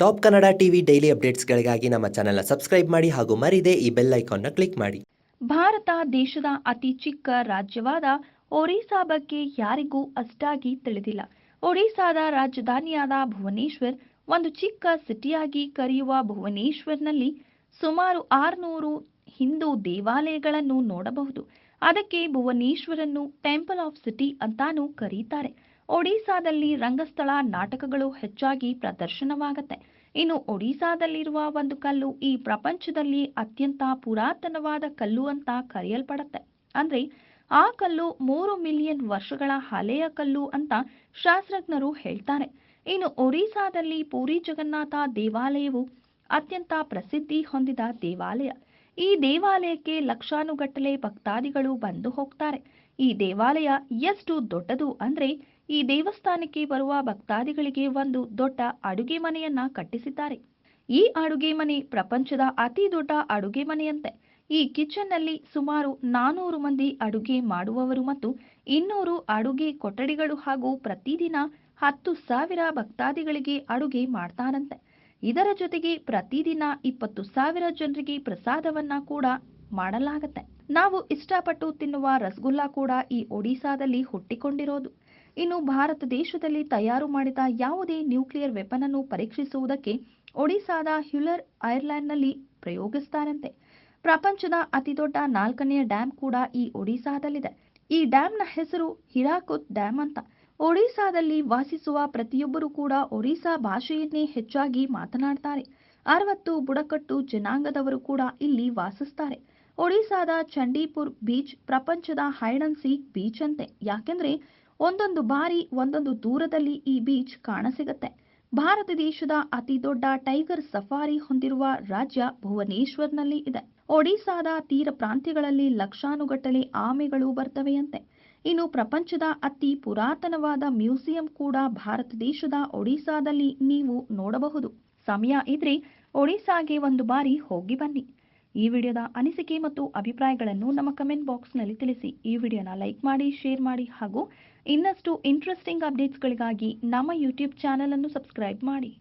Top Kannada TV daily ಅಪ್ಡೇಟ್ಸ್ಗಳಿಗಾಗಿ ನಮ್ಮ ಚಾನೆಲ್ನ ಸಬ್ಸ್ಕ್ರೈಬ್ ಮಾಡಿ ಹಾಗೂ ಮರಿದೆ ಈ ಬೆಲ್ ಐಕಾನ್ನ ಕ್ಲಿಕ್ ಮಾಡಿ. ಭಾರತ ದೇಶದ ಅತಿ ಚಿಕ್ಕ ರಾಜ್ಯವಾದ ಒರಿಸ್ಸಾ ಬಗ್ಗೆ ಯಾರಿಗೂ ಅಷ್ಟಾಗಿ ತಿಳಿದಿಲ್ಲ. ಒಡಿಸಾದ ರಾಜಧಾನಿಯಾದ ಭುವನೇಶ್ವರ್ ಒಂದು ಚಿಕ್ಕ ಸಿಟಿಯಾಗಿ ಕರೆಯುವ ಭುವನೇಶ್ವರ್ನಲ್ಲಿ ಸುಮಾರು ಆರುನೂರು ಹಿಂದೂ ದೇವಾಲಯಗಳನ್ನು ನೋಡಬಹುದು. ಅದಕ್ಕೆ ಭುವನೇಶ್ವರನ್ನು ಟೆಂಪಲ್ ಆಫ್ ಸಿಟಿ ಅಂತಾನೂ ಕರೀತಾರೆ. ಒಡಿಸಾದಲ್ಲಿ ರಂಗಸ್ಥಳ ನಾಟಕಗಳು ಹೆಚ್ಚಾಗಿ ಪ್ರದರ್ಶನವಾಗುತ್ತೆ. ಇನ್ನು ಒಡಿಸಾದಲ್ಲಿರುವ ಒಂದು ಕಲ್ಲು ಈ ಪ್ರಪಂಚದಲ್ಲಿ ಅತ್ಯಂತ ಪುರಾತನವಾದ ಕಲ್ಲು ಅಂತ ಕರೆಯಲ್ಪಡತ್ತೆ. ಅಂದ್ರೆ ಆ ಕಲ್ಲು ಮೂರು ಮಿಲಿಯನ್ ವರ್ಷಗಳ ಹಳೆಯ ಕಲ್ಲು ಅಂತ ಶಾಸ್ತ್ರಜ್ಞರು ಹೇಳ್ತಾರೆ. ಇನ್ನು ಒರಿಸ್ಸಾದಲ್ಲಿ ಪೂರಿ ಜಗನ್ನಾಥ ದೇವಾಲಯವು ಅತ್ಯಂತ ಪ್ರಸಿದ್ಧಿ ಹೊಂದಿದ ದೇವಾಲಯ. ಈ ದೇವಾಲಯಕ್ಕೆ ಲಕ್ಷಾನುಗಟ್ಟಲೆ ಭಕ್ತಾದಿಗಳು ಬಂದು ಹೋಗ್ತಾರೆ. ಈ ದೇವಾಲಯ ಎಷ್ಟು ದೊಡ್ಡದು ಅಂದ್ರೆ ಈ ದೇವಸ್ಥಾನಕ್ಕೆ ಬರುವ ಭಕ್ತಾದಿಗಳಿಗೆ ಒಂದು ದೊಡ್ಡ ಅಡುಗೆ ಮನೆಯನ್ನ ಕಟ್ಟಿಸಿದ್ದಾರೆ. ಈ ಅಡುಗೆ ಮನೆ ಪ್ರಪಂಚದ ಅತಿ ದೊಡ್ಡ ಅಡುಗೆ ಮನೆಯಂತೆ. ಈ ಕಿಚನ್ನಲ್ಲಿ ಸುಮಾರು ನಾನೂರು ಮಂದಿ ಅಡುಗೆ ಮಾಡುವವರು ಮತ್ತು ಇನ್ನೂರು ಅಡುಗೆ ಕೊಠಡಿಗಳು ಹಾಗೂ ಪ್ರತಿದಿನ ಹತ್ತು ಸಾವಿರ ಭಕ್ತಾದಿಗಳಿಗೆ ಅಡುಗೆ ಮಾಡ್ತಾರಂತೆ. ಇದರ ಜೊತೆಗೆ ಪ್ರತಿದಿನ ಇಪ್ಪತ್ತು ಸಾವಿರ ಜನರಿಗೆ ಪ್ರಸಾದವನ್ನ ಕೂಡ ಮಾಡಲಾಗತ್ತೆ. ನಾವು ಇಷ್ಟಪಟ್ಟು ತಿನ್ನುವ ರಸಗುಲ್ಲ ಕೂಡ ಈ ಒಡಿಸಾದಲ್ಲಿ ಹುಟ್ಟಿಕೊಂಡಿರೋದು. ಇನ್ನು ಭಾರತ ದೇಶದಲ್ಲಿ ತಯಾರು ಮಾಡಿದ ಯಾವುದೇ ನ್ಯೂಕ್ಲಿಯರ್ ವೆಪನ್ ಅನ್ನು ಪರೀಕ್ಷಿಸುವುದಕ್ಕೆ ಒಡಿಸಾದ ಹ್ಯುಲರ್ ಐರ್ಲೆಂಡ್ನಲ್ಲಿ ಪ್ರಯೋಗಿಸ್ತಾರಂತೆ. ಪ್ರಪಂಚದ ಅತಿದೊಡ್ಡ ನಾಲ್ಕನೆಯ ಡ್ಯಾಂ ಕೂಡ ಈ ಒಡಿಸಾದಲ್ಲಿದೆ ಈ ಡ್ಯಾಂನ ಹೆಸರು ಹಿರಾಕುತ್ ಡ್ಯಾಂ ಅಂತ. ಒಡಿಸಾದಲ್ಲಿ ವಾಸಿಸುವ ಪ್ರತಿಯೊಬ್ಬರೂ ಕೂಡ ಒಡಿಸಾ ಭಾಷೆಯನ್ನೇ ಹೆಚ್ಚಾಗಿ ಮಾತನಾಡ್ತಾರೆ. ಅರವತ್ತು ಬುಡಕಟ್ಟು ಜನಾಂಗದವರು ಕೂಡ ಇಲ್ಲಿ ವಾಸಿಸ್ತಾರೆ. ಒಡಿಸಾದ ಚಂಡೀಪುರ್ ಬೀಚ್ ಪ್ರಪಂಚದ ಹೈಡನ್ ಸೀಕ್ ಬೀಚ್ ಅಂತೆ. ಯಾಕೆಂದ್ರೆ ಒಂದೊಂದು ಬಾರಿ ಒಂದೊಂದು ದೂರದಲ್ಲಿ ಈ ಬೀಚ್ ಕಾಣಸಿಗತ್ತೆ. ಭಾರತ ದೇಶದ ಅತಿ ದೊಡ್ಡ ಟೈಗರ್ ಸಫಾರಿ ಹೊಂದಿರುವ ರಾಜ್ಯ ಭುವನೇಶ್ವರ್ನಲ್ಲಿ ಇದೆ. ಒಡಿಸಾದ ತೀರ ಪ್ರಾಂತ್ಯಗಳಲ್ಲಿ ಲಕ್ಷಾನುಗಟ್ಟಲೆ ಆಮೆಗಳು ಬರ್ತವೆಯಂತೆ. ಇನ್ನು ಪ್ರಪಂಚದ ಅತಿ ಪುರಾತನವಾದ ಮ್ಯೂಸಿಯಂ ಕೂಡ ಭಾರತ ದೇಶದ ಒಡಿಸಾದಲ್ಲಿ ನೀವು ನೋಡಬಹುದು. ಸಮಯ ಇದ್ರೆ ಒಡಿಸಾಗೆ ಒಂದು ಬಾರಿ ಹೋಗಿ ಬನ್ನಿ. ಈ ವಿಡಿಯೋದ ಅನಿಸಿಕೆ ಮತ್ತು ಅಭಿಪ್ರಾಯಗಳನ್ನು ನಮ್ಮ ಕಮೆಂಟ್ ಬಾಕ್ಸ್ನಲ್ಲಿ ತಿಳಿಸಿ. ಈ ವಿಡಿಯೋನ ಲೈಕ್ ಮಾಡಿ ಶೇರ್ ಮಾಡಿ ಹಾಗೂ ಇನ್ನಷ್ಟು ಇಂಟ್ರೆಸ್ಟಿಂಗ್ ಅಪ್ಡೇಟ್ಸ್ಗಳಿಗಾಗಿ ನಮ್ಮ ಯೂಟ್ಯೂಬ್ ಚಾನಲನ್ನು ಸಬ್ಸ್ಕ್ರೈಬ್ ಮಾಡಿ.